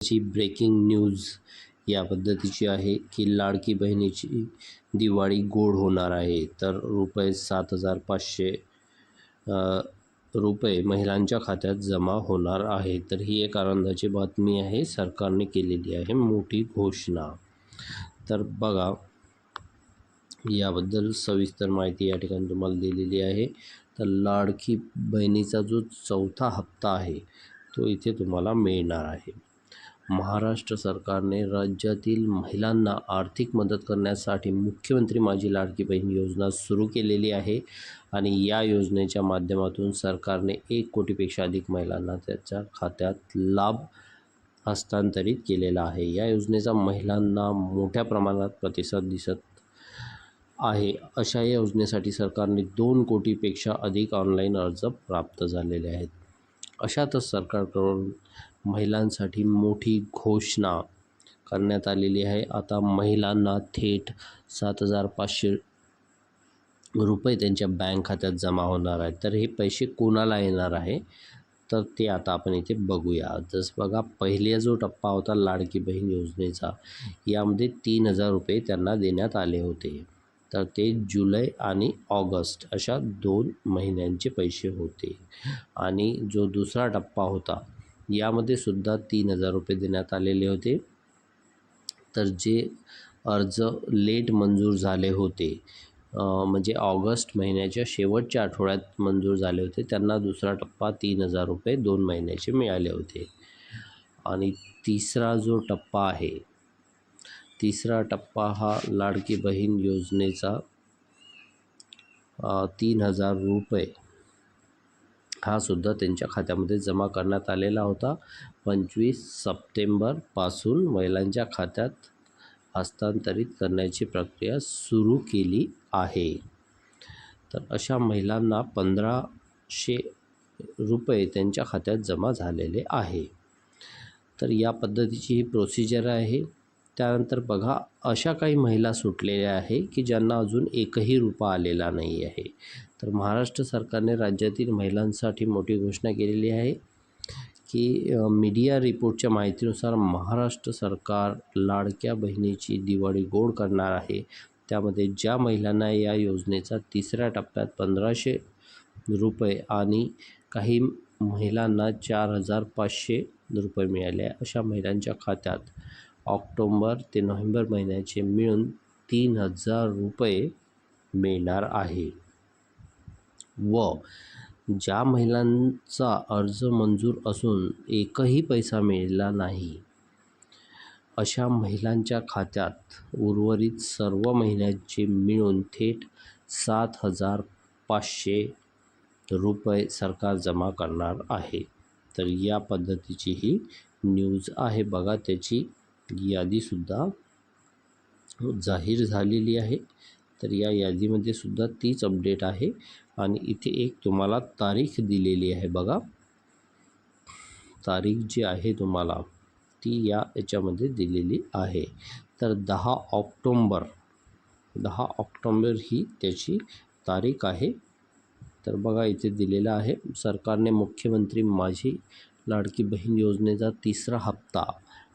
ची breaking news या पद्धतीची आहे की लाडकी बहिणीची दिवाळी गोड होणार आहे. तर रुपये सात हजार पाचशे रुपये महिलांच्या खात्यात जमा होणार आहे. तर ही एक आनंदाची बातमी आहे. सरकारने केलेली आहे मोठी घोषणा. तर बघा याबद्दल सविस्तर माहिती या ठिकाणी तुम्हाला दिलेली आहे. तर लाडकी बहिणीचा जो चौथा हप्ता आहे तो इथे तुम्हाला मिळणार आहे. महाराष्ट्र सरकारने राज्यातील महिलांना आर्थिक मदत करण्यासाठी मुख्यमंत्री माझी लाडकी बहीण योजना सुरू केलेली आहे. आणि या योजनेच्या माध्यमातून सरकारने एक कोटीपेक्षा अधिक महिलांना त्याच्या खात्यात लाभ हस्तांतरित केलेला आहे. या योजनेचा महिलांना मोठ्या प्रमाणात प्रतिसाद दिसत आहे. अशा या योजनेसाठी सरकारने दोन कोटीपेक्षा अधिक ऑनलाईन अर्ज प्राप्त झालेले आहेत. अशातच सरकारकडून महिलांसाठी मोठी घोषणा करण्यात आलेली आहे. आता महिलांना थेट सात हजार पाचशे रुपये त्यांच्या बँक खात्यात जमा होणार आहेत. तर हे पैसे कोणाला येणार आहे? तर ते आता आपण इथे बघूया. जसं बघा पहिल्या जो टप्पा होता लाडकी बहीण योजनेचा यामध्ये तीन हजार रुपये त्यांना देण्यात आले होते. तर ते जुलै आणि ऑगस्ट अशा दोन महिन्यांचे पैसे होते. आणि जो दुसरा टप्पा होता यामध्ये सुद्धा तीन हजार रुपये देण्यात आलेले होते. तर जे अर्ज लेट मंजूर झाले होते म्हणजे ऑगस्ट महिन्याच्या शेवटच्या आठवड्यात मंजूर झाले होते त्यांना दुसरा टप्पा तीन हजार रुपये दोन महिन्याचे मिळाले होते. आणि तिसरा जो टप्पा आहे तिसरा टप्पा हा लाडकी बहीण योजनेचा तीन हजार रुपये. हा सुद्धा त्यांच्या खात्यामध्ये जमा करण्यात आलेला होता. पंचवीस सप्टेंबरपासून महिलांच्या खात्यात हस्तांतरित करण्याची प्रक्रिया सुरू केली आहे. तर अशा महिलांना पंधराशे रुपये त्यांच्या खात्यात जमा झालेले आहे. तर या पद्धतीची ही प्रोसिजर आहे. त्यानंतर बघा अशा काही महिला सुटलेल्या आहे की ज्यांना अजून एकही रुपा आलेला नाही आहे. तर महाराष्ट्र सरकारने राज्यातील महिलांसाठी मोठी घोषणा केलेली आहे की मीडिया रिपोर्टच्या माहितीनुसार महाराष्ट्र सरकार लाडक्या बहिणीची दिवाळी गोड करणार आहे. त्यामध्ये ज्या महिलांना या योजनेचा तिसऱ्या टप्प्यात पंधराशे रुपये आणि काही महिलांना चार हजार पाचशे रुपये मिळाले अशा महिलांच्या खात्यात ऑक्टोंबर ते नोव्हेंबर महिन्याचे मिळून तीन हजार रुपये मिळणार आहे. व ज्या महिलांचा अर्ज मंजूर असून एकही पैसा मिळाला नाही अशा महिलांच्या खात्यात उर्वरित सर्व महिन्याचे मिळून थेट सात हजार पाचशे रुपये सरकार जमा करणार आहे. तर या पद्धतीची ही न्यूज आहे. बघा त्याची यादीसुद्धा हो, जाहीर झालेली आहे. तर या यादीमध्ये सुद्धा तीच अपडेट आहे आणि इथे एक तुम्हाला तारीख दिलेली आहे बघा. तारीख जी आहे तुम्हाला ती या याच्यामध्ये दिलेली आहे. तर दहा ऑक्टोंबर दहा ऑक्टोंबर ही त्याची तारीख आहे. तर बघा इथे दिलेलं आहे सरकारने मुख्यमंत्री माझी लाडकी बहीण योजनेचा तिसरा हप्ता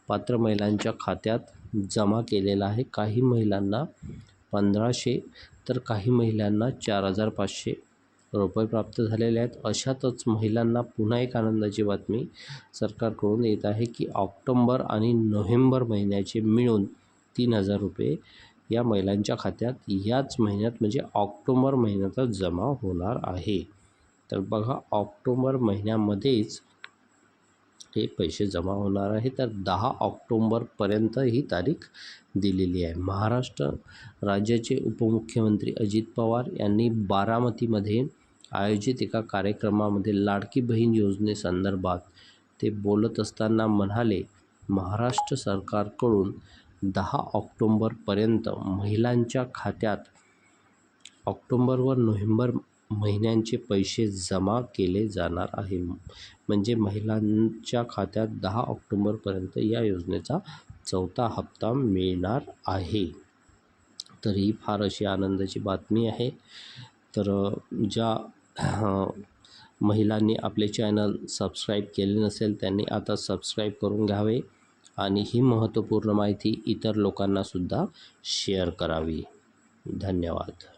पात्र महिलांच्या खात्यात जमा केलेला आहे. काही महिलांना पंधराशे तर काही महिलांना चार हजार पाचशे रुपये प्राप्त झालेले आहेत. अशातच महिलांना पुन्हा एक आनंदाची बातमी सरकारकडून येत आहे की ऑक्टोंबर आणि नोव्हेंबर महिन्याचे मिळून तीन हजार रुपये या महिलांच्या खात्यात याच महिन्यात म्हणजे ऑक्टोंबर महिन्यातच जमा होणार आहे. तर बघा ऑक्टोंबर महिन्यामध्येच हे पैसे जमा होणार आहे. तर दहा ऑक्टोंबरपर्यंत ही तारीख दिलेली आहे. महाराष्ट्र राज्याचे उपमुख्यमंत्री अजित पवार यांनी बारामतीमध्ये आयोजित एका कार्यक्रमामध्ये लाडकी बहीण योजनेसंदर्भात ते बोलत असताना म्हणाले महाराष्ट्र सरकारकडून दहा ऑक्टोंबरपर्यंत महिलांच्या खात्यात ऑक्टोंबर व नोव्हेंबर महिन्यांचे पैसे जमा केले जाणार आहे. म्हणजे महिलांच्या खात्यात दहा ऑक्टोंबरपर्यंत या योजनेचा चौथा हप्ता मिळणार आहे. तर ही फार अशी आनंदाची बातमी आहे. तर ज्या महिलांनी आपले चॅनल सबस्क्राईब केले नसेल त्यांनी आता सबस्क्राईब करून घ्यावे आणि ही महत्त्वपूर्ण माहिती इतर लोकांनासुद्धा शेअर करावी. धन्यवाद.